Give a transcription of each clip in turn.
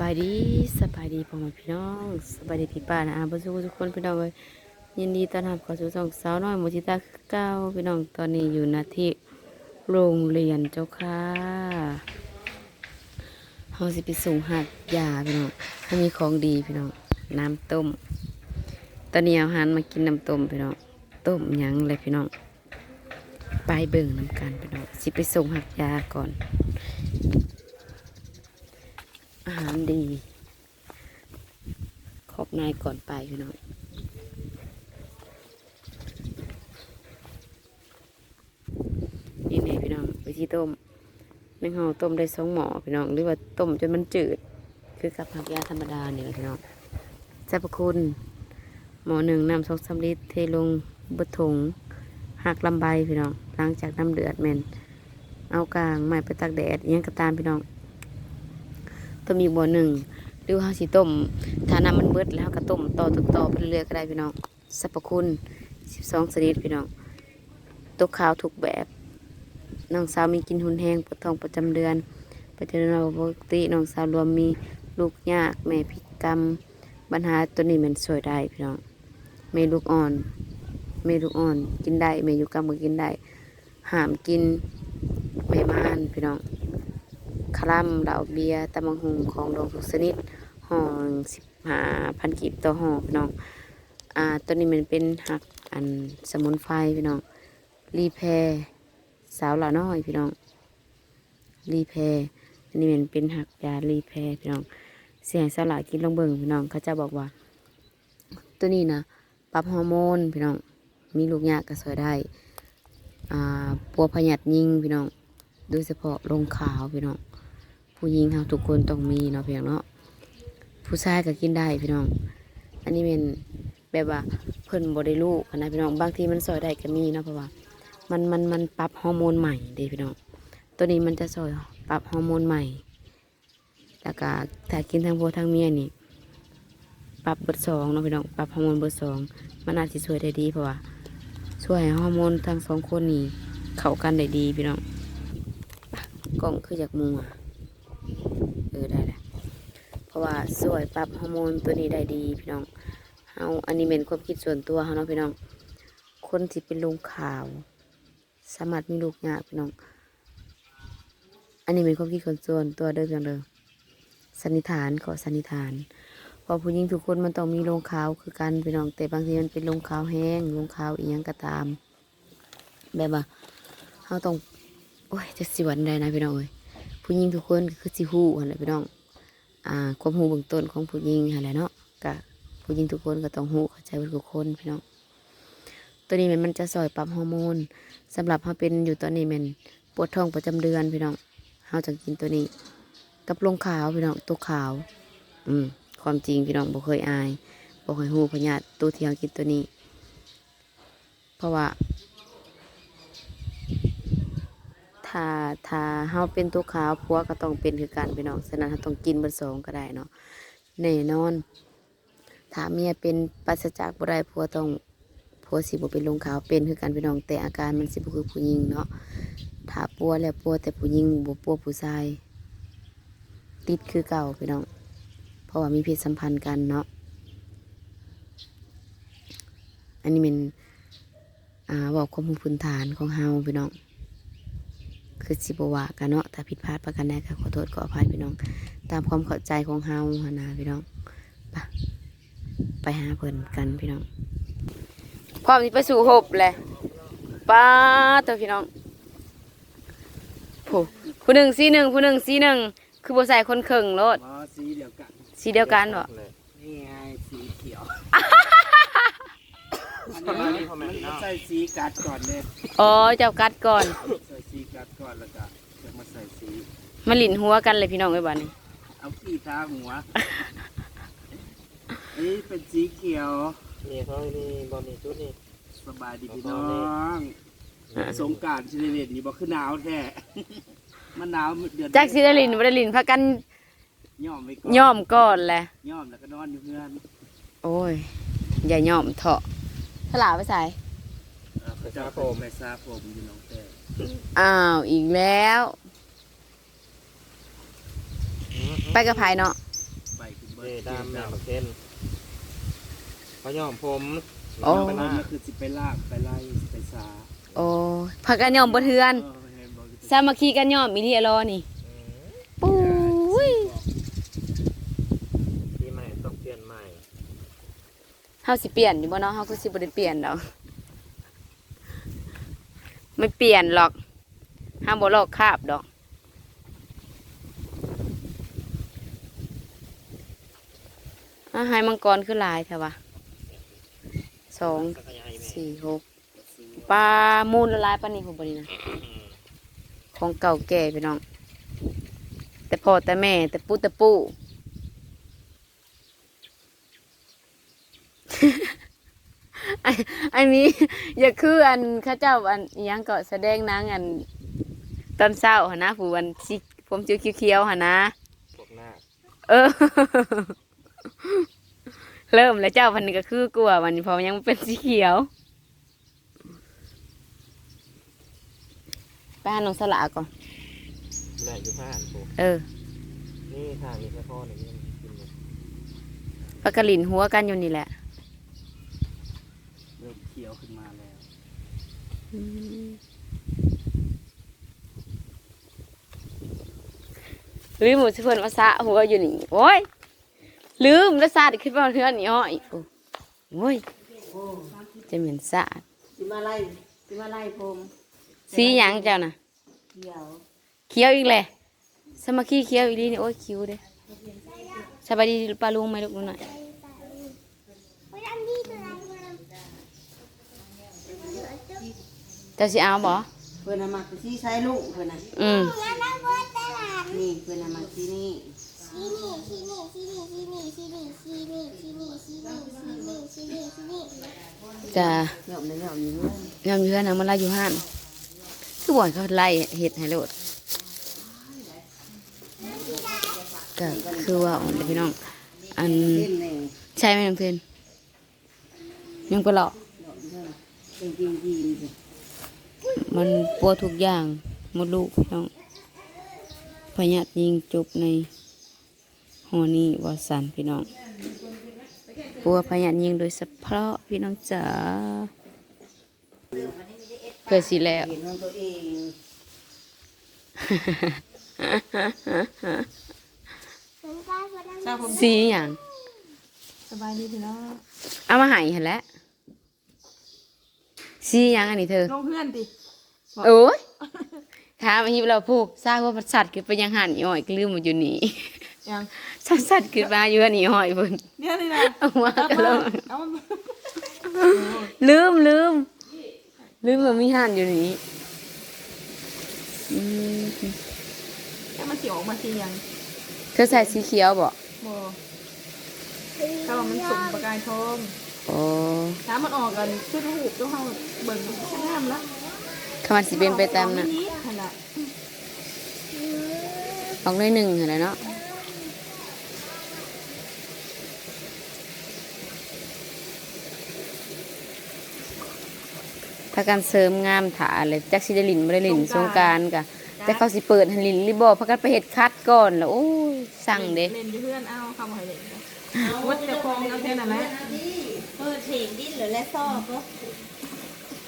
บายดีสบายดีพ่อแม่พี่น้องสบายดีพี่ป้านะอาบุษทุกคนพี่น้องเลยยินดีต้อนรับเข้าสู่ช่องสาวน้อยมุทิตาเก้าพี่น้องตอนนี้อยู่นาที่โรงเรียนเจ้าค่ะเฮาสิไปส่งหัดยาพี่น้องถ้ามีของดีพี่น้องน้ำต้ม ตอนนี้เอาหารมากินน้ำต้มพี่น้องต้มยังเลยพี่น้องไปเบิ่งน้ำกันพี่น้องสิไปส่งหัดยาก่อน อาหารดี ขอบนายก่อนไปพี่น้องนี่ไงพี่น้องวิธีต้มแมงเฮาต้มได้สองหม้อพี่น้องหรือว่าต้มจนมันจืด คือกับผักยาธรรมดาเนี่ยพี่น้องสรรพคุณหม้อหนึ่งนำสองสามลิตรเทลงบดถุงหักลำใบพี่น้องหลังจากน้ำเดือดแมนเอากลางไม้ไปตากแดดยังกระตามพี่น้อง ต้มอีกบ่อหนึ่งหรือว่าเราสิต้มถ้าน้ำมันเบิดแล้วเราก็ต้มต่อต่อๆไปเรื่อยๆก็ได้พี่น้องสรรพคุณ12ชนิดพี่น้องตกขาวทุกแบบน้องสาวมีกินหุนแห้งปวดท้องประจำเดือนประจำเดือนปกติน้องสาวรวมมีลูกยากแม่พิกรรมปัญหาตัวนี้มันสวยได้พี่น้องแม่ลูกอ่อนแม่ลูกอ่อนกินได้แม่อยู่กรรมก็กินได้ห้ามกินแม่ม่านพี่น้อง คลัมเหล่าเบียตะมังหุงของดองทุกชนิดห่อสิบหาพันกีบต่อห่อพี่น้องอ่าตัวนี้มันเป็นหักอันสมุนไพรพี่น้องรีแพรสาวหล่าน้อยพี่น้องรีแพรอันนี้มันเป็นหักยารีแพรพี่น้องเสียงสาวหลากินลองเบิ่งพี่น้องเขาจะบอกว่า ตัวนี้นะปรับฮอร์โมนพี่น้องมีลูกยากก็สวยได้อ่าปัวพยัดยิงพี่น้องโดยเฉพาะลงขาวพี่น้อง ผู้หญิงเราทุกคนต้องมีเนาะเพียงเนาะผู้ชายก็กินได้พี่น้อง อันนี้เป็นแบบว่าเพิ่นบ่ได้ลูกนะพี่น้องบางทีมันซอยได้ก็มีเนาะเพราะว่า มันมันมันปรับฮอร์โมนใหม่เด้พี่น้อง ตัวนี้มันจะซอยปรับฮอร์โมนใหม่แล้วก็ถ้ากินทั้งผัวทั้งเมียนี่ปรับเบอร์สองเนาะพี่น้องปรับฮอร์โมนเบอร์สองมันอาจจะช่วยได้ดีเพราะว่าช่วยฮอร์โมนทั้งสองคนนี้เข้ากันได้ดีพี่น้องกล้องคือจากมัวเออได้แหละเพ ราะว่าสวยปรับฮอร์โมนตัวนี้ได้ดีพี่น้องเฮาอันนี้เป็นความคิดส่วนตัวเฮาเนาะพี่น้อง คนที่เป็นลงข่าว สามารถมีลูกยากพี่น้อง อันนี้เป็นความคิดคนส่วนตัวเด้อพียงเด้อสันนิษฐานขอสันนิษฐานพอผู้หญิงทุกคนมันต้องมีลงขาวคือกันพี่น้องแต่บางทีมันเป็นลงขาวแห้งลงขาวอีหยังก็ตาม แบบว่าเฮาต้องโอ้ยจะสิวันใดนะพี่น้องเอ้ยผู้หญิงทุกคนคือสิฮู้หั่นแหละพี่น้อง อ่าความฮู้เบื้องต้นของผู้หญิงหั่นแหละเนาะก็ผู้หญิงทุกคนก็ต้องฮู้เข้าใจทุกคนพี่น้องตัวนี้มันมันจะซอยปรับฮอร์โมนสำหรับเฮาเป็นอยู่ตอนนี้มันปวดท้องประจำเดือนพี่น้องเฮาจะกินตัวนี้ กับลงขาวพี่น้องตัวขาว อืมความจริงพี่น้องบ่เคยอายบ่เคยฮู้พญาตัวที่เฮากินตัวนี้ เพราะว่า ถ้าถ้าเฮาเป็นตัวขาวผัวก็ต้องเป็นคือกันพี่น้องฉะนั้นเราต้องกินเบอร์สองก็ได้เนาะแน่นอน ถ้าเมียเป็นปราศจากบ่ได้ผัวต้องผัวสิบ่เป็นลงขาวเป็นคือกันพี่น้องแต่อาการมันสิบ่คือผู้หญิงเนาะถ้าปัวแล้วปัวแต่ผู้หญิงบ่ปัวผู้ชายติดคือเก่าพี่น้อง เพราะว่ามีเพศสัมพันธ์กันเนาะอันนี้เป็นอ่าบอกความพื้นฐานของเฮาพี่น้อง คือสิบว่ากันเนาะถ้าผิดพลาดประกันใดก็ขอโทษขออภัยพี่น้อง ตามความเข้าใจของเฮาหนนะพี่น้องไปไปหาเพิ่นกันพี่น้องพร้อมที่ไปสู่หบเลยป้าตัวพี่น้องผู้ผู้หนึ่งสีหนึ่งผู้หนึ่งสีหนึ่งคือบ่ใส่คนเข่งโลดอ๋อสีเดียวกันสีเดียวกันบ่นี่ไงสีเขียวอันนี้มันมันใส่สีกัดก่อนเลยอ๋อเจ้ากัดก่อน ใส่สีกัดก่อนแล้วก็จะมาใส่สี มาหลินหัวกันเลยพี่น้องไอ้บ้านนี้เอาขี้ทาหัวนี่เป็นสีเขียวนี่เขานี่บอลนี่ชุดนี่สบายดีพี่น้องสงกรารชิลิเลตนี่บอกคือหนาวแท้มันหนาวเดือนจากสิได้หลินบ่ได้หลินพากันย่อมไปก่อนย่อมก่อนแหละ ย่อมแล้วก็นอนอยู่เพื่อนโอ้ย อย่าย่อมเถาะถลาไปใส่พระเจ้าโปมไปซาผมอยู่น้องแต่อ้าวอีกแล้ว ไปกับไผเนาะไเดดามแม่มาเคนเขายอมผมโอ้ไปนั่นก็คือสิไปลากไปไล่สิไปสาโอ้ผักกันย่อมบ่เทือน เออเห็นบอกสามัคคีกันย่อมอีหลีอะรอนี่ปุ้ยปีใหม่ต้องเปลี่ยนใหม่เฮาสิเปลี่ยนอยู่บ่เนาะเฮาก็สิบ่ได้เปลี่ยนดอกไม่เปลี่ยนหรอกห้ามบ่ลอกคราบดอก อาหายมังกรคือหลายแท้วะสองสักยายแม่สี่หกปลามูลละลายปลานี่ผมบนี้นะของเก่าแก่พี่น้อง แต่พ่อแต่แม่ แต่ปูแต่ปูอันอันนี้อย่าคืออันเข้าเจ้าอันอิหยังก็แสดงหนางอันตอนเช้าหนนะผู้วันสีผมจิเขียวๆหนนะพวกหน้าเออ เริ่มแล้วเจ้าพันนี้ก็คือกลัวมันเพอยังเป็นสีเขียวไปหาน้องสละก่อนแม่อยู่ห้านพวกเออ นี่ทางนี้แค่พ่อหนึ่งยังกินเลยปลากระหลินหัวกันอยู่นี่แหละเริ่มเขียวขึ้นมาแล้วลืมหมดเพื่อนว่าสะหัวอยู่นี่ โอ้ย ลืมแล้วสาดขึ้นมาเพื่อนนี่อ้อยโอ้โอ้ยจะเหม็นสาดสิมาไล่สิมาไล่ผมสีหยังเจ้าน่ะเขียวเขียวอีกเลยสมาคีเขียวอีกลีนี่โอ้ยคิวเด้สบายดีปลาลุงไหมลูกนู่นน่ะเจ้าสิเอาบ่เพื่อนเอามาสีใช้ลูกเพื่อนน่ะอืมนี่เพื่อนเอามาสีนี่ จะหยอมเลยหย่อมอยู่นู่นยำเยือนนะมันไล่อยู่ห้านคือบ่อยเขาไล่เห็ดให้โลดก็คือว่าอ่อนเด้อพี่น้อง อันเล่นเลยใช่ไหมน้องเพนยังไปหลอกหย่อมเท่านั้นเป็นจริงจริงสิมันปวดทุกอย่างหมดลูกพี่น้องพยาธิยิงจุบใน หอนี้วาสันพี่น้องปัวพยาธิยิงโดยเฉพาะพี่น้องจ๋าเพื่อสิแล้วเห็นของตัวเองสีอย่างสบายดีพี่น้องเอามาใหายเห็นแล้วสีอย่างอันนี้เธอลงเพื่อนดิโอ้ยถามอันนี้เราพูกทราบว่ามันสัตว์คือไปยังหันอีอ้อยก็ลืมมาอยู่นี่ ยังสัตว์สัตว์คือมาอยู่อันนี้อ้อยเพิ่นเนี่ยนี่นะเอามาก็ลงเอามันลืมลืมลืมว่ามีหันอยู่นี่อืมให้มันเสียวออกมาสียังเธอใส่สีเขียวบ่โบถ้าว่ามันสุ่มประกายทองโอ้ถ้ามันออกกันชุดหูต้องเข้าเบิ่งชั้นน้ำละขมันสิเป็นไปตามน่ะขนาดออกเลยหนึ่งเห็นแล้วเนาะ ถ้าการเสริมงามถาเลยจักสิได้ลินบ่ได้ลินสงกรารกะแต่เขาสิเปิดหันลินรีบอพักกันไปเห็ดคัดก่อนแล้วโอ้ยสั่งเด้เล่นอยู่เพื่อนเอาคำว่าให้เล่นวัดจะคลองเอาแค่นั้นแหละเปิดเพลงดิ้นหรือและซอกก็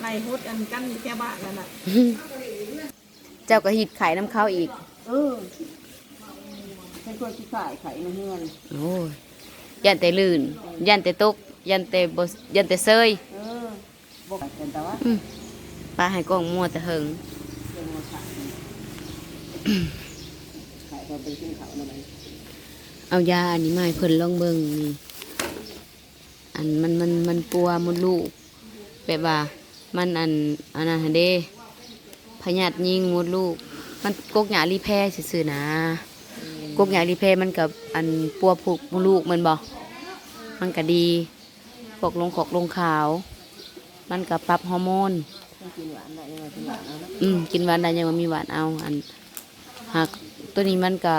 ไล่พุดอันกั้นอยู่แค่บ้านนั่นน่ะเจ้าก็หิดไข่น้ำเข้าอีก เออเป็นตัวที่ขายไข่ในเฮือนโอ้ยยันแต่ลื่น ยันแต่ตก ยันแต่บยันแต่เซย เออ บอกกันแต่ว่าปลาให้กล้องมัวแต่เหิงเป็นมาขายขายพอไปขึ้นเขาหน่อยเอายาอันนี้มาให้เพิ่นลองเบิ่งนี่อันมันมันมันปัวมดลูกแบบว่ามันอันอันนั้นหั่นเด้พยาธิยิงมดลูก มันกกหยารีแพร่ซื่อๆนะกกหยารีแพร่มันกับอันปัวผูกมดลูกแมันบ่มันก็ดีพวกลงขอกลงขาว มันก็ปรับฮอร์โมนต้องกินหวานได้ยังไงกินหวานเอานะอืมกินหวานได้ยังว่ามีหวานเอา อันหากตัวนี้มันก็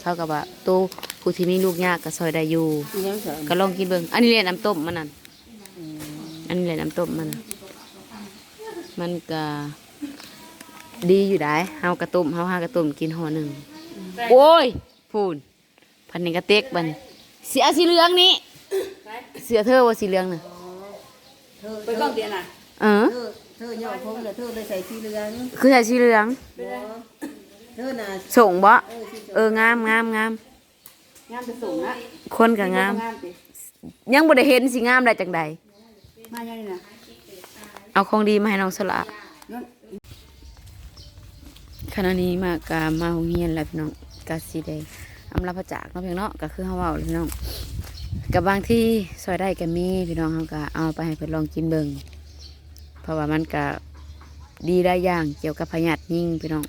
เข้ากับว่าตัวผู้ที่มีลูกยากก็ซอยได้อยู่ กินยังเสริมก็ลองกินเบิ่งอันนี้เรียนน้ำต้มมันนั่นอันนี้เรียนน้ำต้มมัน มันก็ดีอยู่ได้เฮากระต้มเฮาหากระต้มกินห่อหนึ่งโอ้ยพูนพันนี้กระเต็กบัดนสีเอาสีเหลืองนี้ เสือเธอว่าสีเหลืองน่ะ เธอไปกล้องเดียน่ะเออเธอเธอย่อผมเลยเธอเลยใส่สีเหลืองคือใส่สีเหลืองบ่เธอน่ะส่งบ่เออสีเอองามงามงามงามจะสูงนะคนก็งาม งามสิยังบ่ได้เห็นสิงามได้จังใดมายังนี่นะเอาของดีมาให้น้องสละนั่นขณะนี้มากามาโรงเรียนแล้วพี่น้องกาสีแดงอำลาพระจากเนาะพี่น้องก็คือเฮาเว้าเลยพี่น้อง กับบางที่ซอยได้ก็มีพี่น้องเฮาก็เอาไปให้เพิ่นลองกินเบิ่งเพราะว่ามันก็ดีได้อย่างเกี่ยวกับพยาธิยิ่งพี่น้อง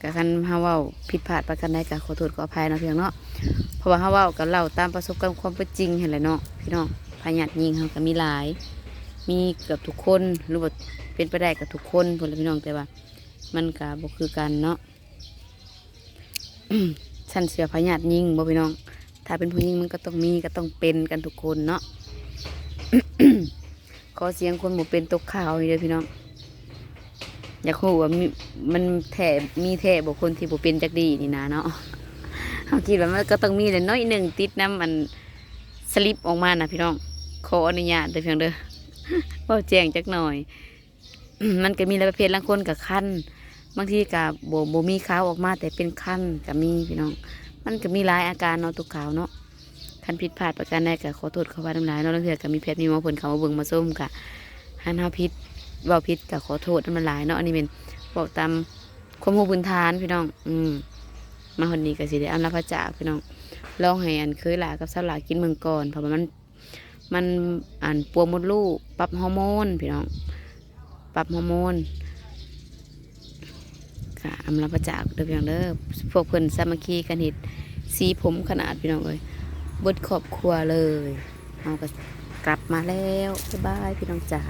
ก็คันเฮาเว้าผิดพลาดประการใดก็ขอโทษขออภัยเนาะพี่น้องเนาะเพราะว่าเฮาเว้าก็เล่าตามประสบการณ์ความเป็นจริงเห็นแหละเนาะพี่น้องพยาธิยิ่งเฮาก็มีหลาย มีเกือบทุกคนหรือว่าเป็นไปได้กับทุกคนผลและพี่น้องแต่ว่า มันก็บ่คือกันเนาะฉันเสือพญาติยิงบ่พี่น้อง ถ้าเป็นผู้หญิงมันก็ต้องมีก็ต้องเป็นกันทุกคนเนาะ ขอเสียงคนบ่เป็นตกข่าวนี่เด้อพี่น้อง อยากรู้ว่ามีมันแท้มีแท้บ่คนที่บ่เป็นจักดีนี่นะเนาะเฮาคิดว่ามันก็ต้องมีแหละน้อยหนึ่งติดน้ำมันสลิปออกมานะพี่น้อง ขออนุญาตเด้อเพียงเด้อเว้าแจ้งจักหน่อย มันก็มีหลายประเภทบางคนกับคันบางทีกับโบโบมีขาวออกมาแต่เป็นคันก็มีพี่น้อง มันก็มีหลายอาการเนาะตุกขาวเนาะคันผิดพลาดประการใดก็ขอโทษขอว่าน้ำลายเนาะแล้วเถื่อก็มีเพชรมีหมอผลเขามาเบิ่งมาส้มกะหันเฮาพิษเว้าพิษก็ขอโทษน้ำลายเนาะอันนี้เป็นบอกตามความรู้พื้นฐานพี่น้อง อืมมาคนนี้ก็สิได้อำลาพระจาพี่น้องลองให้อันเคยหลากับสลากินเมืองก่อนเพราะว่ามันมันอันปัวมดลูกปรับฮอร์โมนพี่น้อง ปรับฮอร์โมน ค่ะอำลาประจากเด้อพี่น้องเด้อพวกเพิ่นสามัคคีกันเห็ดสีผมขนาดพี่น้องเลยบดครอบครัวเลยเอาก็กลับมาแล้วบ๊ายบายพี่น้องจ๋า